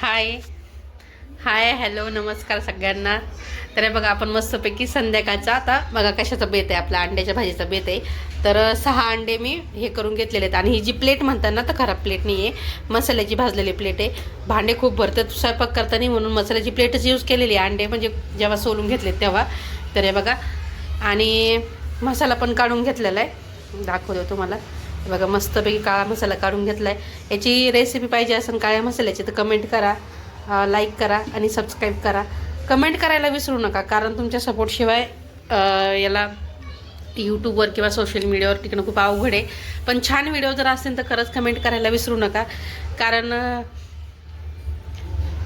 हाय. Hi hello नमस्कार सगळ्यांना. तर हे बघा आपण मस्तपैकी संध्याकाळचा आता बघा कशाचं बेत आहे आपला अंड्याच्या भाजीचा बेत आहे. तर सहा अंडे मी हे करून घेतलेले आहेत. आणि ही जी प्लेट म्हणतात ना तर खराब प्लेट नाही आहे. मसाल्याची भाजलेली प्लेट आहे. भांडे खूप भरतात स्वयंपाक करताना म्हणून मसाल्याची प्लेटच यूज केलेली आहे. अंडे म्हणजे जेव्हा सोलून घेतले तेव्हा. तर हे बघा. आणि मसाला पण काढून घेतलेला आहे. दाखवतो तुम्हाला. बघा मस्तपैकी काळा मसाला काढून घेतला आहे याची रेसिपी पाहिजे असेल काळ्या मसाल्याची तर कमेंट करा लाईक करा आणि सबस्क्राईब करा. कमेंट करायला विसरू नका कारण तुमच्या सपोर्टशिवाय याला यूट्यूबवर किंवा सोशल मीडियावर टिकणं खूप अवघड आहे. पण छान व्हिडिओ जर असेल तर खरंच कमेंट करायला विसरू नका. कारण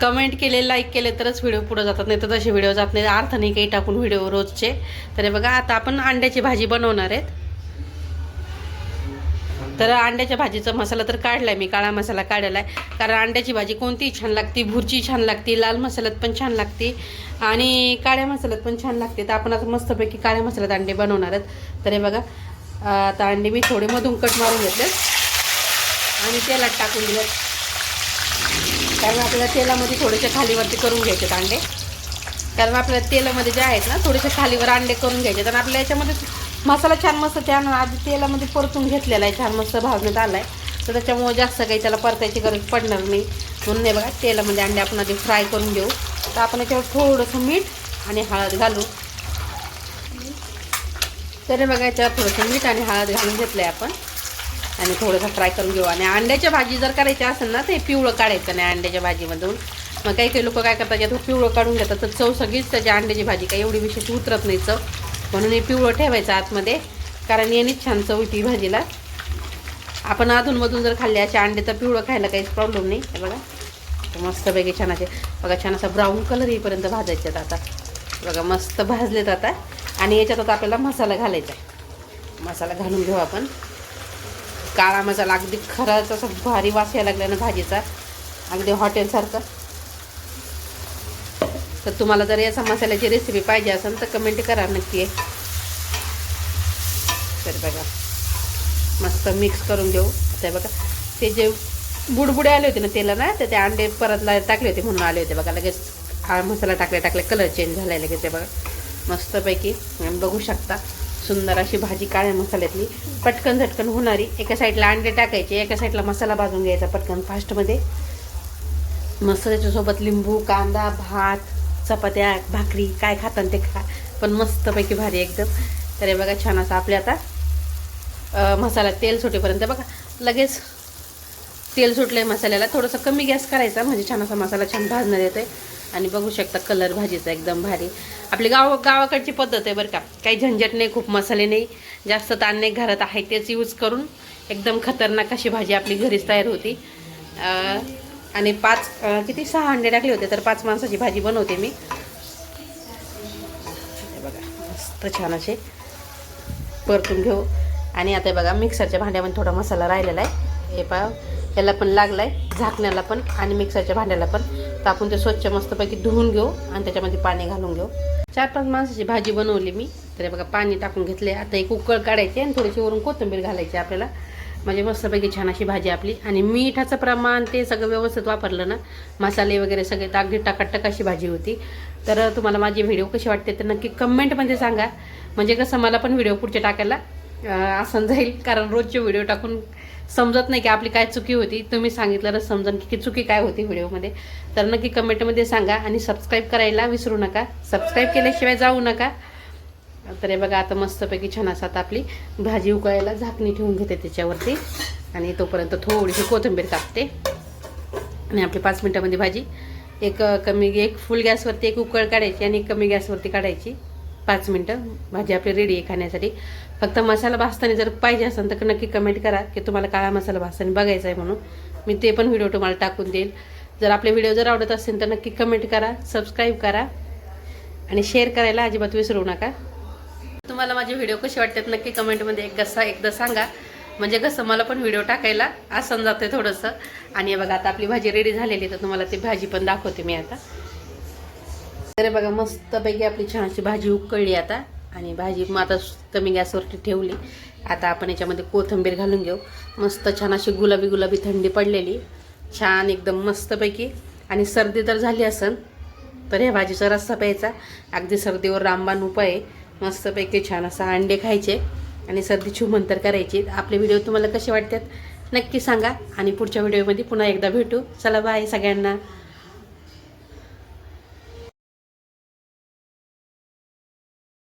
कमेंट केले लाईक केले तरच व्हिडिओ पुढे जातात. नाही तर तसे व्हिडिओ जात नाही अर्थ नाही काही टाकून व्हिडिओ रोजचे. तर बघा आता आपण अंड्याची भाजी बनवणार आहेत. तर अंड्याच्या भाजीचा मसाला तर काढलाय मी काळा मसाला काढला आहे कारण अंड्याची भाजी कोणतीही छान लागते भुर्ची छान लागते लाल मसाल्यात पण छान लागते. आणि काळ्या मसाल्यात पण छान लागते. तर आपण आता मस्तपैकी काळ्या मसाल्यात अंडे बनवणार आहेत. तर हे बघा आता अंडे मी थोडे मधून कट मारून घेतले आणि तेलात टाकून दिलं कारण आपल्याला तेलामध्ये थोडेसे खालीवरती करून घ्यायचे अंडे. कारण आपल्याला तेलामध्ये जे आहेत ना थोडेसे खालीवर अंडे करून घ्यायचे आणि आपल्या याच्यामध्ये मसाला छान मस्त छान आधी तेलामध्ये परतून घेतलेला आहे छान मस्त भाजण्यात आला आहे तर त्याच्यामुळे जास्त काही त्याला परतायची गरज पडणार नाही. म्हणून नाही बघा तेलामध्ये अंडे आपण आधी फ्राय करून घेऊ. तर आपण याच्यावर थोडंसं मीठ आणि हळद घालू. तरी बघा याच्यावर थोडंसं मीठ आणि हळद घालून घेतलं आहे आपण. आणि थोडंसं फ्राय करून घेऊ. आणि अंड्याच्या भाजी जर करायची असेल ना ते पिवळं काढायचं नाही अंड्याच्या भाजीमधून. मग काही काही लोक काय करतात यातून पिवळं काढून घेतात तर चव सगळीच त्याच्या अंड्याची भाजी काही एवढी विशेष उतरत नाही चव. म्हणून हे पिवळं ठेवायचं आतमध्ये कारण यांनीच छान चव भाजीला. आपण अधूनमधून जर खाल्ले असे अंडे तर पिवळं खायला काहीच प्रॉब्लेम नाही. हे बघा मस्तपैकी छान असे बघा छान असा ब्राऊन कलर येईपर्यंत भाजायचे आता. बघा मस्त भाजलेत आता. आणि याच्यात आता आपल्याला मसाला घालायचा आहे. मसाला घालून घेऊ आपण. काळा मसाला अगदी खराच असा भारी वास यायला लागला ना भाजीचा. अगदी हॉटेलसारखं तर तुम्हाला जर याचा मसाल्याची रेसिपी पाहिजे असेल तर कमेंट करा नक्की. तर बघा मस्त मिक्स करून घेऊ. आता बघा ते जे बुडबुडे आले होते ना तेला ना तर ते अंडे परत टाकले होते म्हणून आले होते बघा लगेच हा मसाला टाकले टाकले कलर चेंज झाला आहे लगेच ते बघा. मस्तपैकी बघू शकता सुंदर अशी भाजी काळ्या मसाल्यातली पटकन झटकन होणारी. एका साईडला अंडे टाकायचे एका साईडला मसाला भाजून घ्यायचा पटकन फास्टमध्ये मस्त त्याच्यासोबत लिंबू कांदा भात चपात्या भाकरी काय खातात ते खा. पण मस्तपैकी भारी एकदम. तर हे बघा छान असं आपले आता मसाला तेल सुटेपर्यंत बघा. लगेच तेल सुटलं आहे मसाल्याला. थोडंसं कमी गॅस करायचा म्हणजे छान असा मसाला छान भाजण्यात येते आणि बघू शकता कलर भाजीचा एकदम भारी. आपली गाव गावाकडची पद्धत आहे बरं का. काही झंझट नाही खूप मसाले नाही. जास्त ताण नाही घरात आहे तेच यूज करून. एकदम खतरनाक अशी भाजी आपली घरीच तयार होती. आणि पाच किती? सहा अंडे टाकले होते तर पाच माणसाची भाजी बनवते मी. बघा मस्त छान असे परतून घेऊ. आणि आता बघा मिक्सरच्या भांड्यामध्ये थोडा मसाला राहिलेला आहे. हे पा याला पण लागला आहे झाकण्याला पण आणि मिक्सरच्या भांड्याला पण. तर आपण ते स्वच्छ मस्तपैकी धुवून घेऊ आणि त्याच्यामध्ये पाणी घालून घेऊ. चार पाच माणसाची भाजी बनवली मी. तर बघा पाणी टाकून घेतले. आता एक उकळ काढायची आणि थोडीशी वरून कोथिंबीर घालायची आपल्याला. म्हणजे मस्तपैकी छान अशी भाजी आपली. आणि मिठाचं प्रमाण ते सगळं व्यवस्थित वापरलं ना मसाले वगैरे सगळे अगदी टाकाटक अशी भाजी होती. तर तुम्हाला माझी व्हिडिओ कशी वाटते तर नक्की कमेंटमध्ये सांगा. म्हणजे कसं मला पण व्हिडिओ पुढचे टाकायला आसन जाईल. कारण रोजचे व्हिडिओ टाकून समजत नाही की आपली काय चुकी होती. तुम्ही सांगितलंच समजन की चुकी काय होती व्हिडिओमध्ये. तर नक्की कमेंटमध्ये सांगा आणि सबस्क्राईब करायला विसरू नका. सबस्क्राईब केल्याशिवाय जाऊ नका. तर हे बघा आता मस्तपैकी छान असा आता आपली भाजी उकळायला झाकणी ठेवून घेते त्याच्यावरती. आणि तोपर्यंत थोडीशी कोथिंबीर कापते. आणि आपली पाच मिनटामध्ये भाजी एक कमी एक फुल गॅसवरती एक उकळ काढायची आणि एक कमी गॅसवरती काढायची. पाच मिनटं. भाजी आपली रेडी आहे खाण्यासाठी. फक्त मसाला भाजताना जर पाहिजे असेल तर नक्की कमेंट करा की तुम्हाला काळा मसाला भाजताना बघायचा आहे म्हणून. मी ते पण व्हिडिओ तुम्हाला टाकून देईल. जर आपले व्हिडिओ जर आवडत असेल तर नक्की कमेंट करा सबस्क्राईब करा. आणि शेअर करायला अजिबात विसरू नका. तुम्हाला माझे व्हिडिओ कसे वाटतात नक्की कमेंटमध्ये एक कसा एकदा सांगा. म्हणजे कसं मला पण व्हिडिओ टाकायला आसन जाते थोडंसं. आणि हे बघा आता आपली भाजी रेडी झालेली तर तुम्हाला ती भाजी पण दाखवते मी आता. तर बघा मस्तपैकी आपली छान अशी भाजी उकळली आता. आणि भाजी मग आता कमी गॅसवरती ठेवली. आता आपण याच्यामध्ये कोथिंबीर घालून घेऊ. मस्त छान अशी गुलाबी गुलाबी थंडी पडलेली. छान एकदम मस्तपैकी. आणि सर्दी तर झाली असन तर ह्या भाजीचा रस्सा प्यायचा. अगदी सर्दीवर रामबाण उपाय आहे. मस्तपैकी छान असा अंडे खायचे आणि सर्दी मंतर करायची. आपले व्हिडिओ तुम्हाला कसे वाटतात नक्की सांगा आणि पुढच्या व्हिडिओमध्ये पुन्हा एकदा भेटू. चला बाय सगळ्यांना.